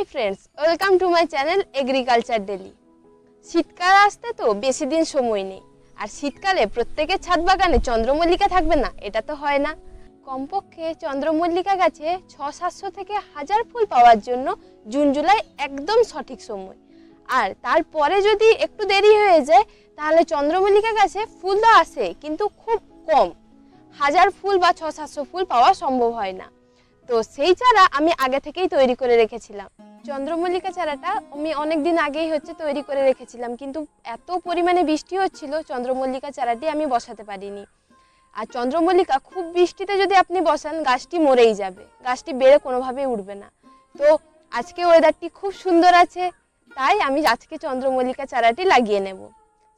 Hi friends welcome to my channel agriculture daily শীতকাল আসতে তো বেশি দিন সময় নেই। আর শীতকালে প্রত্যেকের ছাদ বাগানে চন্দ্রমল্লিকা থাকবে না, এটা তো হয় না। কমপক্ষে চন্দ্রমল্লিকা গাছে ছ সাতশো থেকে হাজার ফুল পাওয়ার জন্য জুন, জুলাই একদম সঠিক সময়। আর তারপরে যদি একটু দেরি হয়ে যায়, তাহলে চন্দ্রমল্লিকা গাছে ফুল তো আসে, কিন্তু খুব কম। হাজার ফুল বা ছ সাতশো ফুল পাওয়া সম্ভব হয় না। তো সেই চারা আমি আগে থেকেই তৈরি করে রেখেছিলাম। চন্দ্রমল্লিকা চারাটা আমি অনেক দিন আগেই হচ্ছে তৈরি করে রেখেছিলাম, কিন্তু এত পরিমাণে বৃষ্টি হচ্ছিল চন্দ্রমল্লিকা চারাটি আমি বসাতে পারিনি। আর চন্দ্রমল্লিকা খুব বৃষ্টিতে যদি আপনি বসান, গাছটি মরেই যাবে, গাছটি বেড়ে কোনোভাবেই উঠবে না। তো আজকে ওয়েদারটি খুব সুন্দর আছে, তাই আমি আজকে চন্দ্রমল্লিকা চারাটি লাগিয়ে নেব।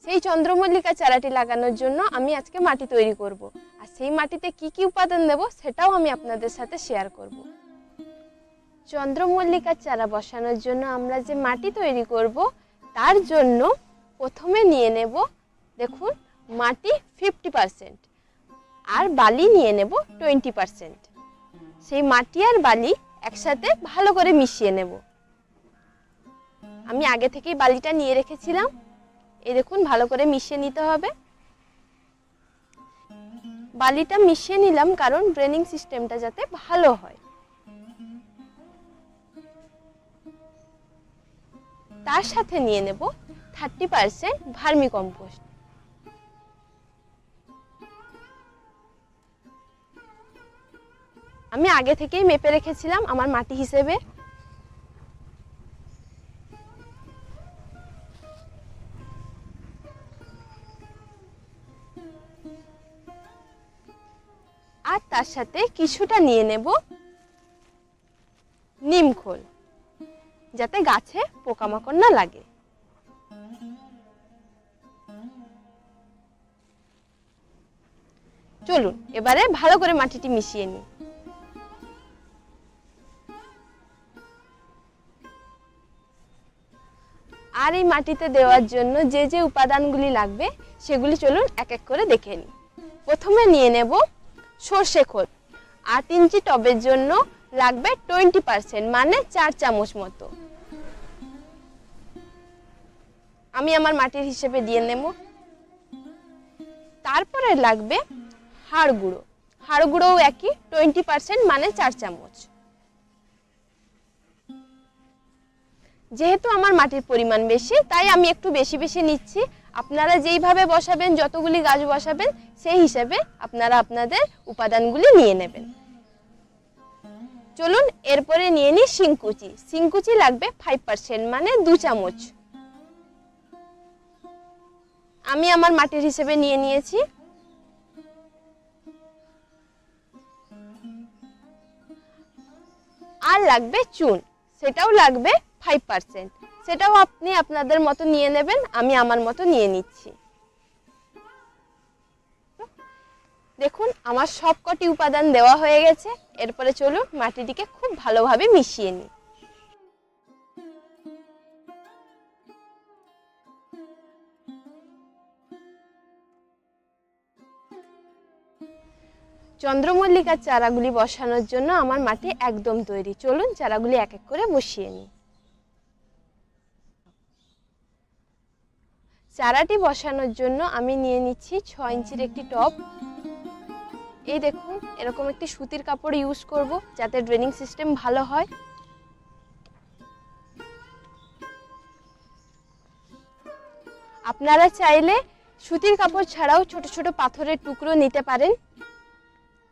সেই চন্দ্রমল্লিকা চারাটি লাগানোর জন্য আমি আজকে মাটি তৈরি করব। আর সেই মাটিতে কি কি উপাদান দেব সেটাও আমি আপনাদের সাথে শেয়ার করব। চন্দ্রমল্লিকার চারা বসানোর জন্য আমরা যে মাটি তৈরি করব, তার জন্য প্রথমে নিয়ে নেব, দেখুন, মাটি ফিফটি পারসেন্ট আর বালি নিয়ে নেব টোয়েন্টি পারসেন্ট সেই মাটি আর বালি একসাথে ভালো করে মিশিয়ে নেব। আমি আগে থেকেই বালিটা নিয়ে রেখেছিলাম। এই দেখুন, ভালো করে মিশিয়ে নিতে হবে। বালিটা মিশিয়ে নিলাম কারণ ড্রেনিং সিস্টেমটা যাতে ভালো হয়। তার সাথে নিয়ে নেব থার্টি পার্সেন্ট ভার্মি কম্পোস্ট আমি আগে থেকেই মেপে রেখেছিলাম আমার মাটি হিসেবে। আর তার সাথে কিছুটা নিয়ে নেব নিমখোল যাতে গাছে পোকামাকড় না লাগে। চলুন, এবারে ভালো করে মাটিটি মিশিয়ে নিই। আর এই মাটিতে দেওয়ার জন্য যে যে উপাদানগুলি লাগবে, সেগুলি চলুন এক এক করে দেখে নিই। প্রথমে নিয়ে নেব সর্ষে খোল। আট ইঞ্চি টবের জন্য লাগবে টোয়েন্টি পার্সেন্ট মানে চার চামচ মতো। আমি আমার মাটির হিসেবে দিয়ে নেব। তারপরে লাগবে হাড় গুঁড়ো। হাড় গুঁড়োও একই টোয়েন্টি পার্সেন্ট মানে চার চামচ। যেহেতু আমার মাটির পরিমাণ বেশি, তাই আমি একটু বেশি বেশি নিচ্ছি। আপনারা যেইভাবে বসাবেন, যতগুলি গাছ বসাবেন, সেই হিসাবে আপনারা আপনাদের উপাদানগুলি নিয়ে নেবেন। চলুন, এরপরে নিয়ে নিই শিংকুচি। শিংকুচি লাগবে ফাইভ পার্সেন্ট মানে দু চামচ। আমি আমার মাটির হিসেবে নিয়ে নিয়েছি। আর লাগবে চুন, সেটাও লাগবে ফাইভ পার্সেন্ট সেটাও আপনি আপনাদের মতো নিয়ে নেবেন, আমি আমার মতো নিয়ে নিচ্ছি। দেখুন, আমার সব কটি উপাদান দেওয়া হয়ে গেছে। এরপরে চলুন মাটিটিকে খুব ভালোভাবে মিশিয়ে নিই। চন্দ্রমল্লিকার চারাগুলি বসানোর জন্য আমার মাটি একদম তৈরি। চলুন চারাগুলি এক এক করে বসিয়ে নিই। চারাটি বসানোর জন্য আমি নিয়ে নিচ্ছি ছ ইঞ্চির একটি টপ এই দেখুন, এরকম একটি সুতির কাপড় ইউজ করব যাতে ড্রেনিং সিস্টেম ভালো হয়। আপনারা চাইলে সুতির কাপড় ছাড়াও ছোট ছোট পাথরের টুকরো নিতে পারেন।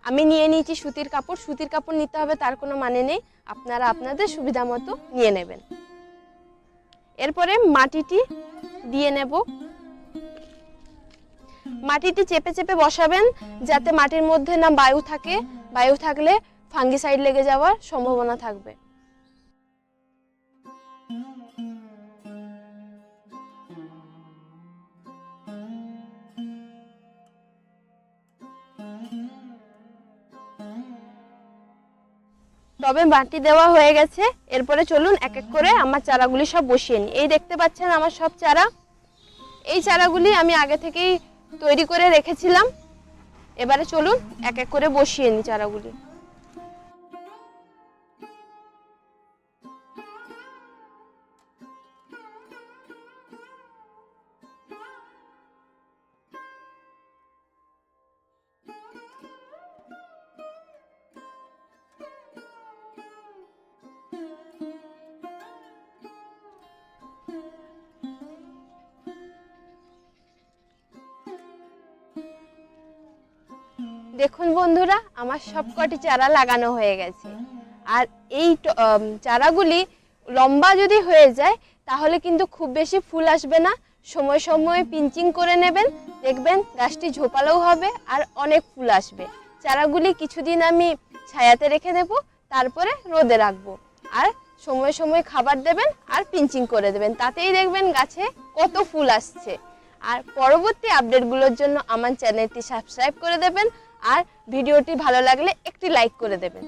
আমি নিয়ে নিয়েছি সুতির কাপড়। সুতির কাপড় নিতে হবে, তার কোনো মানে নেই। আপনারা আপনাদের সুবিধা মতো নিয়ে নেবেন। এরপরে মাটিটি দিয়ে নেব। মাটিটি চেপে চেপে বসাবেন যাতে মাটির মধ্যে না বায়ু থাকে। বায়ু থাকলে ফাঙ্গিসাইড লেগে যাওয়ার সম্ভাবনা থাকবে। তবে মাটি দেওয়া হয়ে গেছে। এরপরে চলুন এক এক করে আমার চারাগুলি সব বসিয়ে নিই। এই দেখতে পাচ্ছেন আমার সব চারা। এই চারাগুলি আমি আগে থেকেই তৈরি করে রেখেছিলাম। এবারে চলুন এক এক করে বসিয়ে নিই চারাগুলি। দেখুন বন্ধুরা, আমার সবকটি চারা লাগানো হয়ে গেছে। আর এই চারাগুলি লম্বা যদি হয়ে যায়, তাহলে কিন্তু খুব বেশি ফুল আসবে না। সময় সময় পিঞ্চিং করে নেবেন, দেখবেন গাছটি ঝোপালোও হবে আর অনেক ফুল আসবে। চারাগুলি কিছুদিন আমি ছায়াতে রেখে দেব, তারপরে রোদে রাখব। আর সময় সময় খাবার দেবেন আর পিঞ্চিং করে দেবেন, তাতেই দেখবেন গাছে কত ফুল আসছে। আর পরবর্তী আপডেটগুলোর জন্য আমার চ্যানেলটি সাবস্ক্রাইব করে দেবেন আর ভিডিওটি ভালো লাগলে একটি লাইক করে দেবেন।